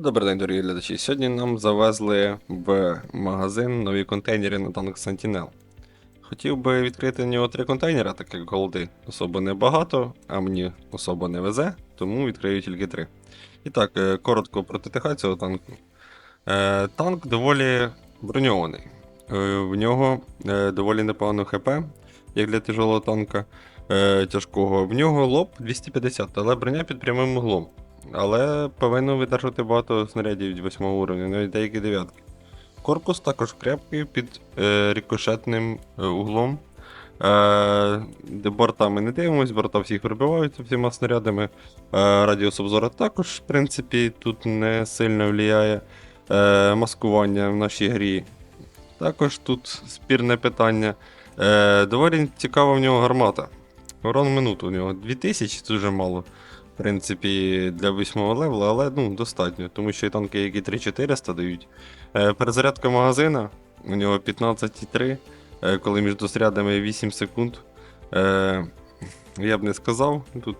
Добрий день, дорогі глядачі. Сьогодні нам завезли в магазин нові контейнери на танк Sentinel. Хотів би відкрити на нього три контейнера, так як голди особо небагато, а мені особо не везе, тому відкрию тільки три. І так, е, коротко про ТТХ цього танку. Е, Танк доволі броньований. Е, В нього доволі непогано ХП, як для тяжелого танка тяжкого. В нього лоб 250, але броня під прямим углом. Але повинно видержати багато снарядів від 8 уровня, навіть деякі дев'ятки. Корпус також крепкий під е, рикошетним е, углом. Е, де борта ми не дивимося, борта всіх прибиваються всіма снарядами. Е, радіус обзору також, в принципі, тут не сильно впливає. Е, маскування в нашій грі. Також тут спірне питання. Е, доволі цікава в нього гармата. Урон минуту у нього 2000 це дуже мало принципі, для 8 левела, але ну, достатньо, тому що є танки, які 3400 дають. Е, перезарядка магазина у нього 15,3, е, коли між досрядами 8 секунд. Е, я б не сказав. Тут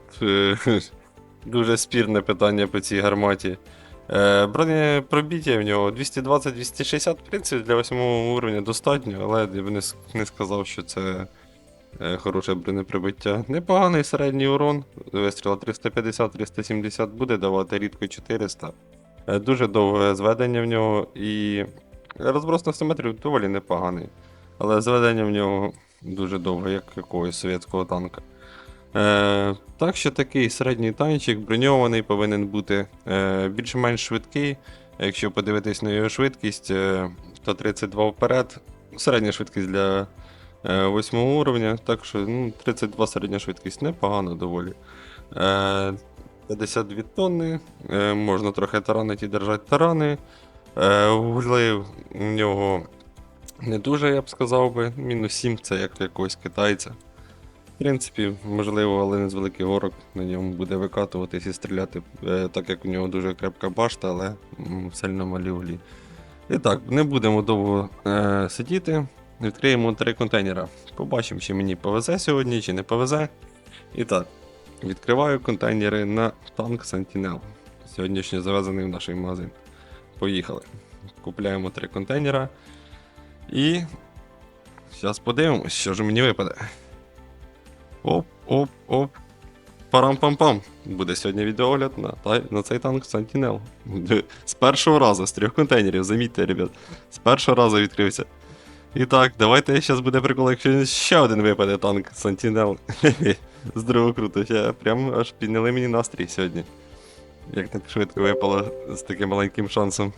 дуже спірне питання по цій гарматі. Бронепробіття в нього 220-260, в принципі, для 8 уровня достатньо, але я б не, сказав, що це Хороше бронеприбиття. Непоганий середній урон. Вистріла 350-370 буде давати рідко 400. Е, Дуже довге зведення в нього і розброс на 100 метрів доволі непоганий. Але зведення в нього дуже довге, як якогось совєтського танка. Е, так що такий середній танчик броньований повинен бути е, більш-менш швидкий. Якщо подивитись на його швидкість, е, 132 вперед. Середня швидкість для 8 уровня, так що ну, 32 середня швидкість непогано доволі. Е, 52 тонни, е, можна трохи таранити і держати тарани. Е, вугли в нього не дуже, я б сказав би. Мінус 7 це як якогось китайця. В принципі, можливо, але не з великих горок на ньому буде викатуватись і стріляти, е, так як у нього дуже крепка башта, але сильно малі углі. І так, не будемо довго е, сидіти. Відкриємо три контейнера. Побачимо, чи мені повезе сьогодні, чи не повезе. І так, відкриваю контейнери на танк Sentinel. Сьогоднішньо завезений в наш магазин. Поїхали. Купляємо три контейнера. І. Зараз подивимось, що ж мені випаде. Оп, оп, оп. Парам-пам-пам. Буде сьогодні відеогляд на, на цей танк Sentinel. З першого разу, з трьох контейнерів, замітьте, ребят. З першого разу відкрився. І так, давайте зараз буде прикол, якщо ще один випаде танк Sentinel. Здорово круто, ще прям аж підняли мені настрій сьогодні. Як так швидко випало з таким маленьким шансом.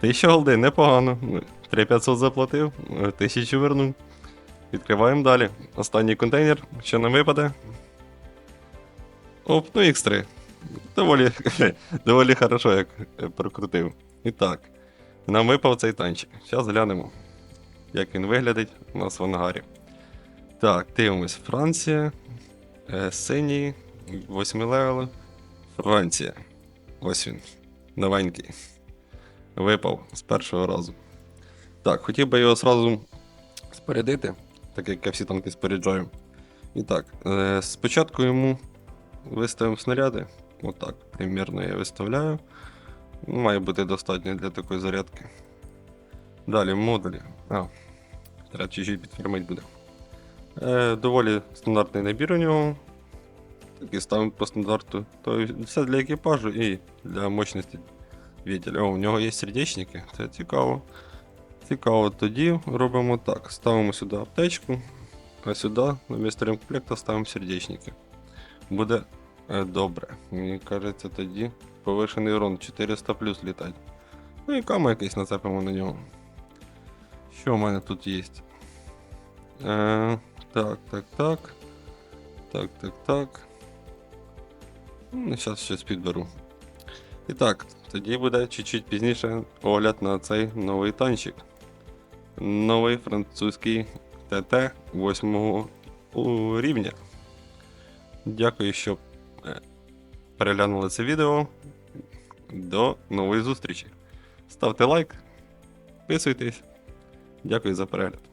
Тисяча голди, непогано. 3500 заплатив, 1000 вернув. Відкриваємо далі. Останній контейнер, що нам випаде. Оп, ну X3. Доволі, доволі хорошо, як е, прокрутив. І так, нам випав цей танчик. Зараз глянемо, як він виглядить у нас в ангарі. Так, дивимось. Франція. Е, синій, 8 левел. Франція. Ось він. Новенький. Випав з першого разу. Так, хотів би його зразу спорядити, так як я всі танки споряджаю. І так, е, спочатку йому виставимо снаряди. Отак, примірно я виставляю. Має бути достатньо для такої зарядки. Далі модулі. А, треба чуть-чуть підфермити буде. Е, доволі стандартний набір у нього. Такий ставимо по стандарту. То все для екіпажу і для мощності вітеля. О, у нього є сердечники, це цікаво. Цікаво, тоді робимо так. Ставимо сюди аптечку, а сюди на місце ремкомплекта ставимо сердечники. Буде е, добре. Мені кажеться, тоді повишений урон 400 плюс літать. Ну і каму якийсь нацепимо на нього. Що в мене тут є? Е, так, так, так. Так, так, так. Ну, зараз щось підберу. І так, тоді буде чуть-чуть пізніше огляд на цей новий танчик. Новий французький ТТ 8 рівня. Дякую, що е, переглянули це відео. До нової зустрічі. Ставте лайк, підписуйтесь. Дякую за перегляд.